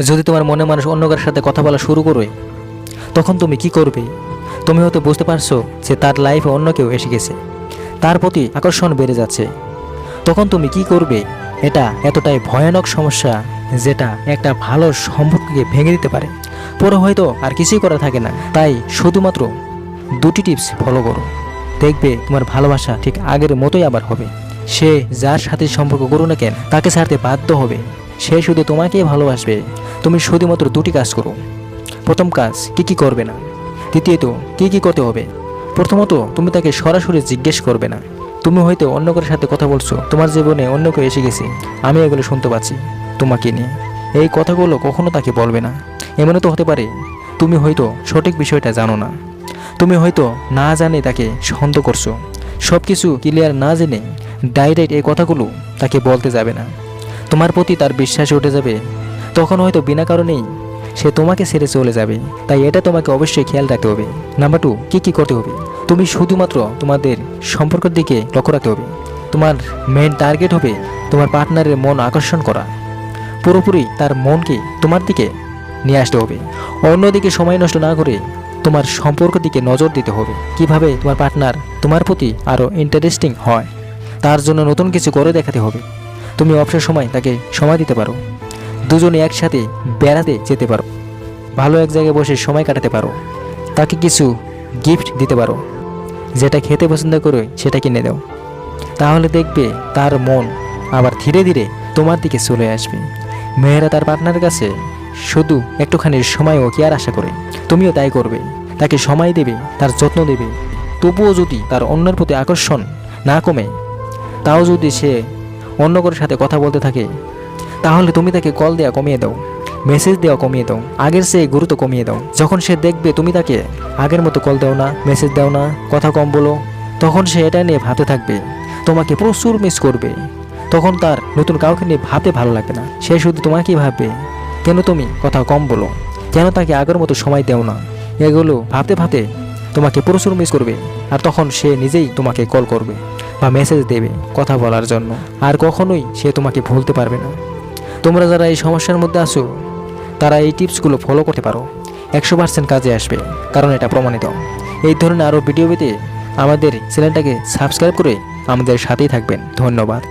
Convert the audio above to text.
যদি তোমার মনে মানুষ অন্য কারোর সাথে কথা বলা শুরু করে তখন তুমি কি করবে? তুমি হয়তো বুঝতে পারছ যে তার লাইফে অন্য কেউ এসে গেছে। তার প্রতি আকর্ষণ বেড়ে যাচ্ছে। তখন তুমি কি করবে? এটা এতটাই ভয়ানক সমস্যা যেটা একটা ভালো সম্পর্ককে ভেঙে দিতে পারে। পরে হয়তো আর কিছুই করা থাকে না। তাই শুধুমাত্র দুটি টিপস ফলো করো। দেখবে তোমার ভালোবাসা ঠিক আগের মতোই আবার হবে। সে যার সাথে সম্পর্ক করো না কেন, তাকে ছাড়তে বাধ্য হবে। সে শুধু তোমাকেই ভালোবাসবে। তুমি শুধুমাত্র দুটি কাজ করো। প্রথম কাজ, কি কি করবে না? দ্বিতীয়ত, কি কি করতে হবে? প্রথমত, তুমি তাকে সরাসরি জিজ্ঞেস করবে না। তুমি হয়তো অন্য কারোর সাথে কথা বলছো। তোমার জীবনে অন্য কেউ এসে গেছে। আমি এগুলো শুনতে পাচ্ছি। তোমাকে নিয়ে। এই কথাগুলো কখনো তাকে বলবে না। এমনও তো হতে পারে, তুমি হয়তো সঠিক বিষয়টা জানো না। তুমি হয়তো না জানে তাকে সন্দেহ করছ। সব কিছু ক্লিয়ার না জেনে ডাইরেক্ট এই কথাগুলো তাকে বলতে যাবে না। তোমার প্রতি তার বিশ্বাস উঠে যাবে। তখন হয়তো বিনা কারণেই সে তোমাকে ছেড়ে চলে যাবে। তাই এটা তোমাকে অবশ্যই খেয়াল রাখতে হবে। নাম্বার টু কী কী করতে হবে? তুমি শুধুমাত্র তোমাদের সম্পর্কের দিকে লক্ষ্য রাখতে হবে। তোমার মেন টার্গেট হবে তোমার পার্টনারের মন আকর্ষণ করা। পুরোপুরি তার মনকে তোমার দিকে নিয়ে আসতে হবে। অন্যদিকে সময় নষ্ট না করে তোমার সম্পর্কের দিকে নজর দিতে হবে। কীভাবে তোমার পার্টনার তোমার প্রতি আরও ইন্টারেস্টিং হয়, তার জন্য নতুন কিছু করে দেখাতে হবে। তুমি অবসর সময় তাকে সময় দিতে পারো। দুজনে একসাথে বেড়াতে যেতে পারো। ভালো এক জায়গায় বসে সময় কাটাতে পারো। তাকে কিছু গিফট দিতে পারো। যেটা খেতে পছন্দ করে, সেটা কিনে দাও। তাহলে দেখবে তার মন আবার ধীরে ধীরে তোমার দিকে চলে আসবে। মেয়েরা তার পার্টনারের কাছে শুধু একটুখানি সময়ও কি আর আশা করে। তুমিও তাই করবে। তাকে সময় দেবে, তার যত্ন দেবে। তবুও যদি তার অন্যের প্রতি আকর্ষণ না কমে, তাও যদি সে অন্য কারোর সাথে কথা বলতে থাকে। তাহলে তুমি তাকে কল দেওয়া কমিয়ে দাও মেসেজ দেওয়া কমিয়ে দাও, আগের সে গুরুত্ব কমিয়ে দাও। যখন সে দেখবে তুমি তাকে আগের মতো কল দাও না মেসেজ দাও না, কথা কম বলো, তখন সে এটা নিয়ে ভাবতে থাকবে, তোমাকে প্রচুর মিস করবে। তখন তার নতুন কাউকে নিয়ে ভাবতে ভালো লাগবে না। সে শুধু তোমাকেই ভাববে, কেন তুমি কথা কম বলো? কেন তাকে আগের মতো সময় দেও না? এগুলো ভাবতে ভাবতে তোমাকে প্রচুর মিস করবে, আর তখন সে নিজেই তোমাকে কল করবে। বা মেসেজ দেবে কথা বলার জন্য। আর কখনোই সে তোমাকে ভুলতে পারবে না। তোমরা যারা এই সমস্যার মধ্যে আছো, তারা এই টিপসগুলো ফলো করতে পারো। একশো পার্সেন্ট কাজে আসবে, কারণ এটা প্রমাণিত। এই ধরনের আরও ভিডিও পেতে আমাদের চ্যানেলটাকে সাবস্ক্রাইব করে আমাদের সাথেই থাকবেন। ধন্যবাদ।